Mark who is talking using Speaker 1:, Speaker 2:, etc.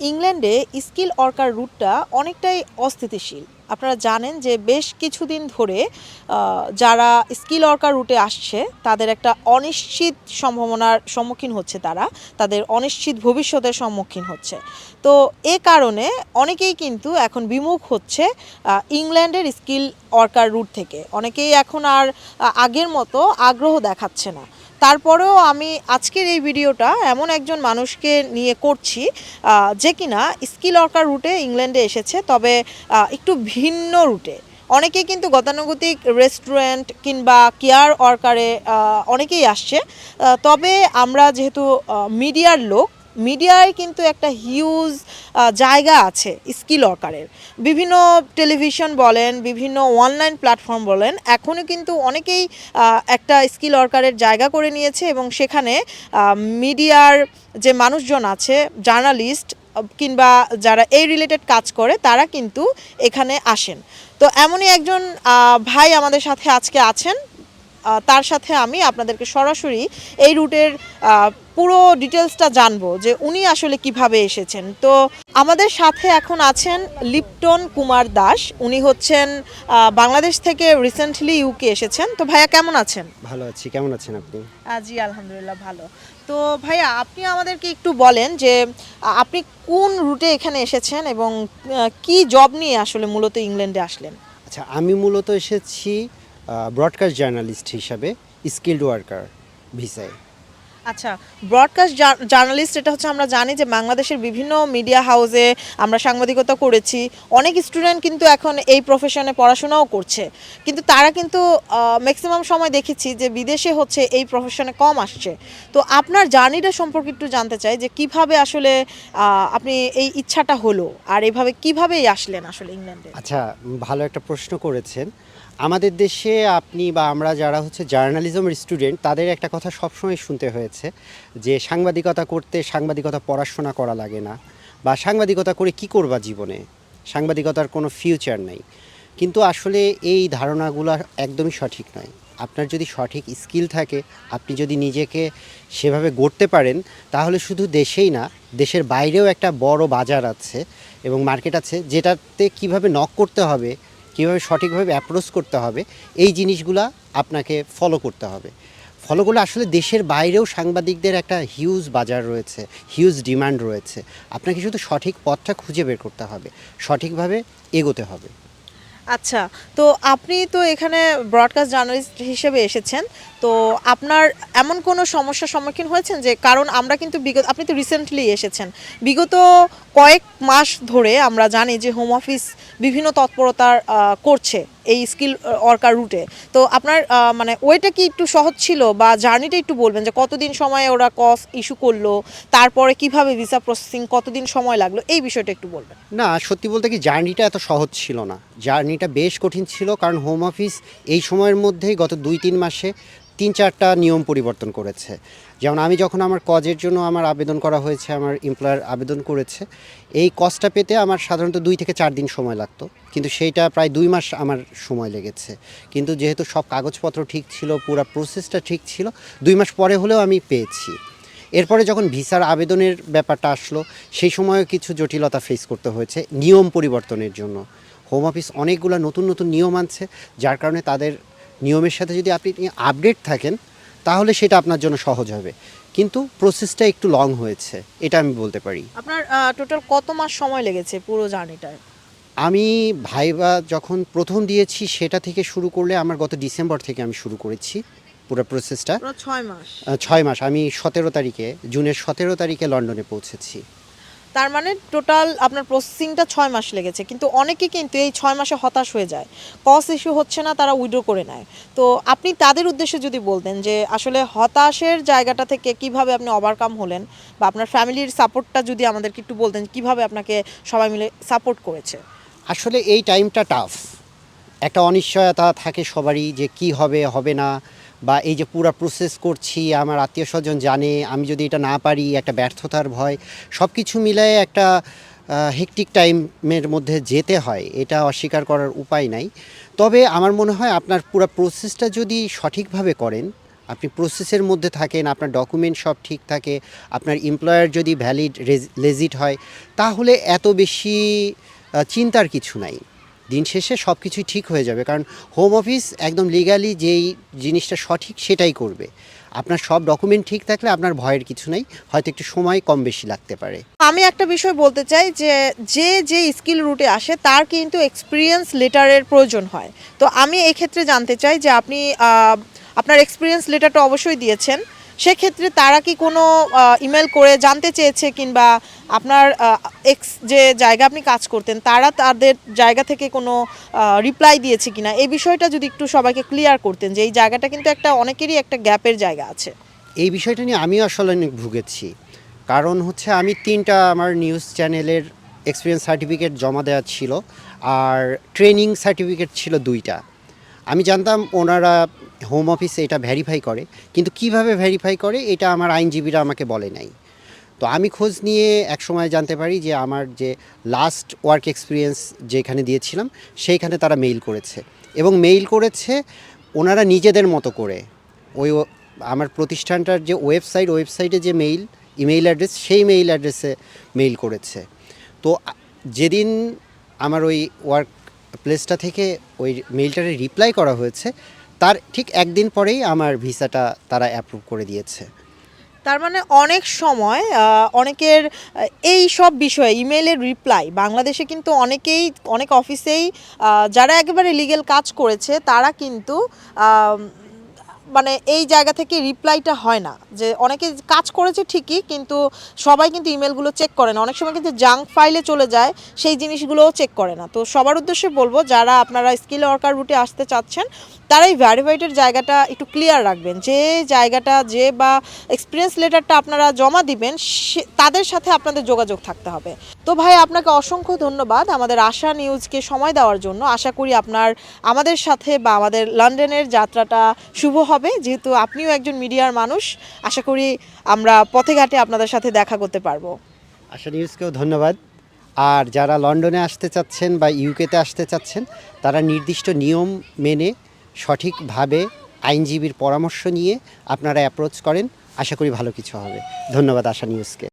Speaker 1: ইংল্যান্ডে skill worker রুটটা অনেকটাই অস্থিতিশীল। আপনারা জানেন যে বেশ কিছুদিন ধরে যারা স্কিল ওয়ার্কার রুটে আসছে, তাদের একটা অনিশ্চিত সম্ভাবনার সম্মুখীন হচ্ছে তারা, তাদের অনিশ্চিত ভবিষ্যতের সম্মুখীন হচ্ছে। তো এ কারণে অনেকেই কিন্তু এখন বিমুখ হচ্ছে ইংল্যান্ডের স্কিল ওয়ার্কার রুট থেকে। অনেকেই এখন আর আগের মতো আগ্রহ দেখাচ্ছে না। তারপরেও আমি আজকের এই ভিডিওটা এমন একজন মানুষকে নিয়ে করছি যে কিনা স্কিল অর্কার রুটে ইংল্যান্ডে এসেছে, তবে একটু ভিন্ন রুটে। অনেকেই কিন্তু গতানুগতিক রেস্টুরেন্ট কিংবা কেয়ার ওয়ার্কারে অনেকেই আসছে তবে আমরা যেহেতু মিডিয়ার লোক মিডিয়ায় কিন্তু একটা হিউজ জায়গা আছে স্কিল ওয়ার্কারের বিভিন্ন টেলিভিশন বলেন, বিভিন্ন অনলাইন প্ল্যাটফর্ম বলেন, এখনও কিন্তু অনেকেই একটা স্কিল ওয়ার্কারের জায়গা করে নিয়েছে এবং সেখানে মিডিয়ার যে মানুষজন আছে জার্নালিস্ট কিংবা যারা এই রিলেটেড কাজ করে, তারা কিন্তু এখানে আসেন। তো এমনই একজন ভাই আমাদের সাথে আজকে আছেন তার সাথে আমি আপনাদেরকে সরাসরি এই রুটের পুরো ডিটেলসটা জানব যে উনি আসলে কীভাবে এসেছেন। তো আমাদের সাথে এখন আছেন লিপটন কুমার দাস। উনি হচ্ছেন বাংলাদেশ থেকে রিসেন্টলি ইউকে এসেছেন। তো ভাইয়া কেমন আছেন?
Speaker 2: ভালো আছি। কেমন আছেন আপনি?
Speaker 1: জি আলহামদুলিল্লাহ ভালো। তো ভাইয়া আপনি আমাদেরকে একটু বলেন যে আপনি কোন রুটে এখানে এসেছেন এবং কি জব নিয়ে আসলে মূলত ইংল্যান্ডে আসলেন?
Speaker 2: আচ্ছা আমি মূলত এসেছি ব্রডকাস্ট জার্নালিস্ট হিসাবে স্কিল্ড ওয়ার্কার ভিসায়।
Speaker 1: আচ্ছা ব্রডকাস্ট জার্নালিস্ট এটা হচ্ছে আমরা জানি যে বাংলাদেশের বিভিন্ন মিডিয়া হাউসে আমরা সাংবাদিকতা করেছি অনেক স্টুডেন্ট কিন্তু এখন এই প্রফেশনে পড়াশোনাও করছে। কিন্তু তারা কিন্তু ম্যাক্সিমাম সময় দেখেছি যে বিদেশে হচ্ছে এই প্রফেশনে কম আসছে। তো আপনার জার্নিটা সম্পর্কে একটু জানতে চাই যে কীভাবে আসলে আপনি এই ইচ্ছাটা হলো আর এভাবে কিভাবেই আসলেন আসলে ইংল্যান্ডে
Speaker 2: আচ্ছা ভালো একটা প্রশ্ন করেছেন। আমাদের দেশে আপনি বা আমরা যারা হচ্ছে জার্নালিজমের স্টুডেন্ট, তাদের একটা কথা সবসময় শুনতে হয়েছে যে সাংবাদিকতা করতে সাংবাদিকতা পড়াশোনা করা লাগে না বা সাংবাদিকতা করে কি করবা জীবনে? সাংবাদিকতার কোনো ফিউচার নেই। কিন্তু আসলে এই ধারণাগুলো একদমই সঠিক নয়। আপনার যদি সঠিক স্কিল থাকে, আপনি যদি নিজেকে সেভাবে গড়তে পারেন, তাহলে শুধু দেশেই না, দেশের বাইরেও একটা বড় বাজার আছে এবং মার্কেট আছে যেটাতে কীভাবে নক করতে হবে কীভাবে সঠিকভাবে অ্যাপ্রোচ করতে হবে, এই জিনিসগুলা আপনাকে ফলো করতে হবে। ফলো করলে আসলে দেশের বাইরেও সাংবাদিকদের একটা হিউজ বাজার রয়েছে হিউজ ডিমান্ড রয়েছে। আপনাকে শুধু সঠিক পথটা খুঁজে বের করতে হবে, সঠিকভাবে এগোতে হবে।
Speaker 1: আচ্ছা তো আপনি তো এখানে ব্রডকাস্ট জার্নালিস্ট হিসেবে এসেছেন। তো আপনার এমন কোনো সমস্যার সম্মুখীন হয়েছেন যে কারণ আমরা কিন্তু বিগত, আপনি তো রিসেন্টলি এসেছেন। বিগত কয়েক মাস ধরে আমরা জানি যে হোম অফিস বিভিন্ন তৎপরতার করছে এই স্কিল ওয়ার্কার রুটে তো আপনার মানে ওইটা কি একটু সহজ ছিল বা জার্নিটা একটু বলবেন যে কতদিন সময় ওরা কস ইস্যু করল, তারপরে কীভাবে ভিসা প্রসেসিং কতদিন সময় লাগল, এই বিষয়টা একটু বলবেন।
Speaker 2: না, সত্যি বলতে কি জার্নিটা এত সহজ ছিল না। জার্নিটা বেশ কঠিন ছিল কারণ হোম অফিস এই সময়ের মধ্যেই গত দুই তিন মাসে তিন চারটা নিয়ম পরিবর্তন করেছে। যেমন আমি যখন আমার কজের জন্য আমার আবেদন করা হয়েছে, আমার এমপ্লয়ার আবেদন করেছে, এই কজটা পেতে আমার সাধারণত দুই থেকে চার দিন সময় লাগতো। কিন্তু সেইটা প্রায় দুই মাস আমার সময় লেগেছে। কিন্তু যেহেতু সব কাগজপত্র ঠিক ছিল, পুরো প্রসেসটা ঠিক ছিল, দুই মাস পরে হলেও আমি পেয়েছি। এরপরে যখন ভিসার আবেদনের ব্যাপারটা আসলো, সেই সময়ও কিছু জটিলতা ফেস করতে হয়েছে নিয়ম পরিবর্তনের জন্য। হোম অফিস অনেকগুলো নতুন নতুন নিয়ম আনছে, যার কারণে তাদের নিয়মের সাথে যদি আপনি আপডেট থাকেন তাহলে সেটা আপনার জন্য সহজ হবে। কিন্তু প্রসেসটা একটু লং হয়েছে এটা আমি বলতে পারি।
Speaker 1: আপনার টোটাল কত মাস সময় লেগেছে পুরো জার্নিটায়?
Speaker 2: আমি ভাইবা যখন প্রথম দিয়েছি সেটা থেকে শুরু করলে আমার গত ডিসেম্বর থেকে আমি শুরু করেছি পুরো প্রসেসটা
Speaker 1: ছয় মাস।
Speaker 2: ছয় মাস। আমি সতেরো তারিখে জুনের সতেরো তারিখে লন্ডনে পৌঁছেছি।
Speaker 1: তার মানে টোটাল আপনার প্রসেসিংটা ছয় মাস লেগেছে। কিন্তু অনেকে কিন্তু এই ছয় মাসে হতাশ হয়ে যায়। কস ইস্যু হচ্ছে না, তারা উইড্রো করে নেয়। তো আপনি তাদের উদ্দেশ্যে যদি বলতেন যে, আসলে হতাশের জায়গাটা থেকে কীভাবে আপনি ওভারকাম হলেন বা আপনার ফ্যামিলির সাপোর্টটা যদি আমাদেরকে একটু বলতেন, কীভাবে আপনাকে সবাই মিলে সাপোর্ট করেছে?
Speaker 2: আসলে এই টাইমটা টাফ একটা অনিশ্চয়তা থাকে সবারই যে কি হবে হবে না। বা এই যে পুরো প্রসেস করছি, আমার আত্মীয় স্বজন জানে, আমি যদি এটা না পারি, একটা ব্যর্থতার ভয় সব কিছু মিলায়ে একটা হেকটিক টাইমের মধ্যে যেতে হয়, এটা অস্বীকার করার উপায় নাই। তবে আমার মনে হয় আপনার পুরো প্রসেসটা যদি সঠিকভাবে করেন, আপনি প্রসেসের মধ্যে থাকেন, আপনার ডকুমেন্ট সব ঠিক থাকে, আপনার এমপ্লয়ার যদি ভ্যালিড লেজিট হয়, তাহলে এত বেশি চিন্তার কিছু নাই। দিন শেষে সব কিছুই ঠিক হয়ে যাবে। কারণ হোম অফিস একদম লিগালি যেই জিনিসটা সঠিক সেটাই করবে। আপনার সব ডকুমেন্ট ঠিক থাকলে আপনার ভয়ের কিছু নেই, হয়তো একটু সময় কম বেশি লাগতে পারে।
Speaker 1: আমি একটা বিষয় বলতে চাই যে যে যে স্কিল রুটে আসে তার কিন্তু এক্সপিরিয়েন্স লেটারের প্রয়োজন হয়। তো আমি এক্ষেত্রে জানতে চাই যে আপনি আপনার এক্সপিরিয়েন্স লেটারটা অবশ্যই দিয়েছেন। সেক্ষেত্রে তারা কি কোনো ইমেল করে জানতে চেয়েছে কিংবা আপনার এক্স যে জায়গা আপনি কাজ করতেন, তারা তাদের জায়গা থেকে কোনো রিপ্লাই দিয়েছে কিনা? এই বিষয়টা যদি একটু সবাইকে ক্লিয়ার করতেন যে এই জায়গাটা কিন্তু একটা অনেকেরই একটা গ্যাপের জায়গা আছে।
Speaker 2: এই বিষয়টা নিয়ে আমিও আসলে অনেক ভুগেছি। কারণ হচ্ছে আমি তিনটা আমার নিউজ চ্যানেলের এক্সপিরিয়েন্স সার্টিফিকেট জমা দেওয়া ছিল, আর ট্রেনিং সার্টিফিকেট ছিল দুইটা। আমি জানতাম ওনারা হোম অফিসে এটা ভেরিফাই করে। কিন্তু কীভাবে ভেরিফাই করে, এটা আমার আইনজীবীরা আমাকে বলে নাই। তো আমি খোঁজ নিয়ে এক সময় জানতে পারি যে আমার যে লাস্ট ওয়ার্ক এক্সপিরিয়েন্স যেখানে দিয়েছিলাম, সেইখানে তারা মেইল করেছে। এবং মেইল করেছে ওনারা নিজেদের মতো করে। ওই আমার প্রতিষ্ঠানটার যে ওয়েবসাইট ওয়েবসাইটে যে মেইল ইমেইল অ্যাড্রেস সেই মেইল অ্যাড্রেসে মেইল করেছে। তো যেদিন আমার ওই ওয়ার্ক প্লেসটা থেকে ওই মেইলটারে রিপ্লাই করা হয়েছে তার ঠিক একদিন পরেই আমার ভিসাটা তারা অ্যাপ্রুভ করে দিয়েছে।
Speaker 1: তার মানে অনেক সময় অনেকের এই সব বিষয়ে ইমেলের রিপ্লাই বাংলাদেশে কিন্তু অনেকেই, অনেক অফিসেই যারা একেবারে লিগেল কাজ করেছে, তারা কিন্তু মানে এই জায়গা থেকে রিপ্লাইটা হয় না। যে অনেকে কাজ করেছে ঠিকই, কিন্তু সবাই কিন্তু ইমেলগুলো চেক করে না। অনেক সময় কিন্তু জাঙ্ক ফাইলে চলে যায়, সেই জিনিসগুলোও চেক করে না। তো সবার উদ্দেশ্যে বলব, যারা আপনারা স্কিল ওয়ার্কার রুটে আসতে চাচ্ছেন তারা এই ভ্যারিফাইডের জায়গাটা একটু ক্লিয়ার রাখবেন। যে জায়গাটা, যে বা এক্সপিরিয়েন্স লেটারটা আপনারা জমা দিবেন তাদের সাথে আপনাদের যোগাযোগ থাকতে হবে। তো ভাই, আপনাকে অসংখ্য ধন্যবাদ আমাদের আশা নিউজকে সময় দেওয়ার জন্য। আশা করি আপনার, আমাদের সাথে বা আমাদের লন্ডনের যাত্রাটা শুভ হবে, যেহেতু আপনিও একজন মিডিয়ার মানুষ, আশা করি আমরা পথে ঘাটে আপনাদের সাথে দেখা করতে পারব।
Speaker 2: আশা নিউজকেও ধন্যবাদ। আর যারা লন্ডনে আসতে চাচ্ছেন বা ইউকেতে আসতে চাচ্ছেন, তারা নির্দিষ্ট নিয়ম মেনে সঠিকভাবে আইনজীবীর পরামর্শ নিয়ে আপনারা অ্যাপ্রোচ করেন। আশা করি ভালো কিছু হবে। ধন্যবাদ আশা নিউজকে।